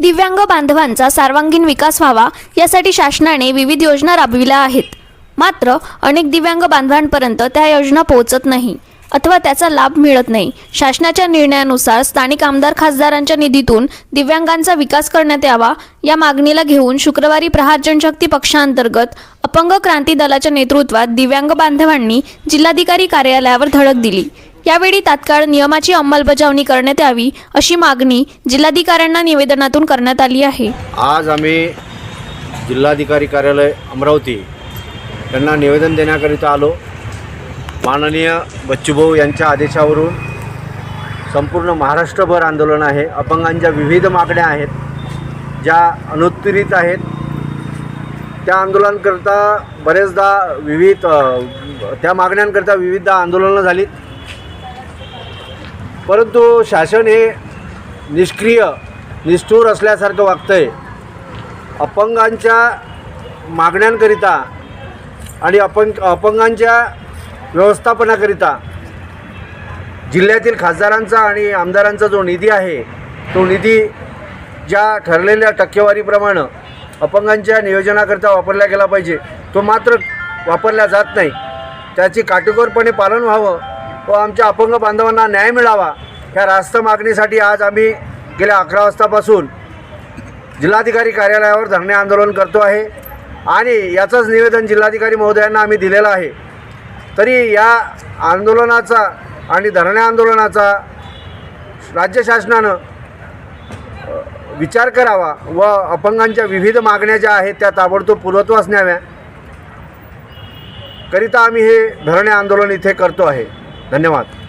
दिव्यांग बांधवांचा सर्वांगीण विकास व्हावा यासाठी शासनाने विविध योजना राबविल्या आहेत. मात्र अनेक दिव्यांग बांधवांपर्यंत त्या योजना पोहोचत नाही अथवा त्याचा लाभ मिळत नाही. शासनाच्या निर्णयानुसार स्थानिक आमदार खासदारांच्या निधीतून दिव्यांगांचा विकास करण्यात यावा या मागणीला घेऊन शुक्रवारी प्रहार जनशक्ती पक्षांतर्गत अपंग क्रांती दलाच्या नेतृत्वात दिव्यांग बांधवांनी जिल्हाधिकारी कार्यालयावर धडक दिली. यावेळी तात्काळ नियमाची अंमलबजावणी करण्यात यावी अशी मागणी जिल्हाधिकाऱ्यांना निवेदनातून करण्यात आली आहे. आज आम्ही जिल्हाधिकारी कार्यालय अमरावती यांना निवेदन देण्याकरिता आलो. माननीय बच्चूभाऊ यांच्या आदेशावरून संपूर्ण महाराष्ट्रभर आंदोलन आहे. अपंगांच्या विविध मागण्या आहेत ज्या अनुत्तरित आहेत. त्या आंदोलनाकरता बरेचदा विविध त्या मागण्यांकरता विविध आंदोलनं झालीत. परंतु शासन हे निष्क्रिय निष्ठूर असल्यासारखं वागतंय. अपंगांच्या मागण्यांकरिता आणि अपंग अपंगांच्या व्यवस्थापनाकरिता जिल्ह्यातील खासदारांचा आणि आमदारांचा जो निधी आहे तो निधी ज्या ठरलेल्या टक्केवारीप्रमाणे अपंगांच्या नियोजनाकरिता वापरला गेला पाहिजे तो मात्र वापरला जात नाही. त्याची काटेकोरपणे पालन व्हावं व आमच्या अपंग बांधवांना न्याय मिळावा ह्या रास्त मागणीसाठी आज आम्ही गेल्या अकरा वाजतापासून जिल्हाधिकारी कार्यालयावर धरणे आंदोलन करतो आहे. आणि याचंच निवेदन जिल्हाधिकारी महोदयांना आम्ही दिलेलं आहे. तरी या आंदोलनाचा आणि धरणे आंदोलनाचा राज्य शासनानं विचार करावा व अपंगांच्या विविध मागण्या ज्या आहेत त्या ताबडतोब पूर्वत्वास न्याव्या. करिता आम्ही हे धरणे आंदोलन इथे करतो आहे. धन्यवाद.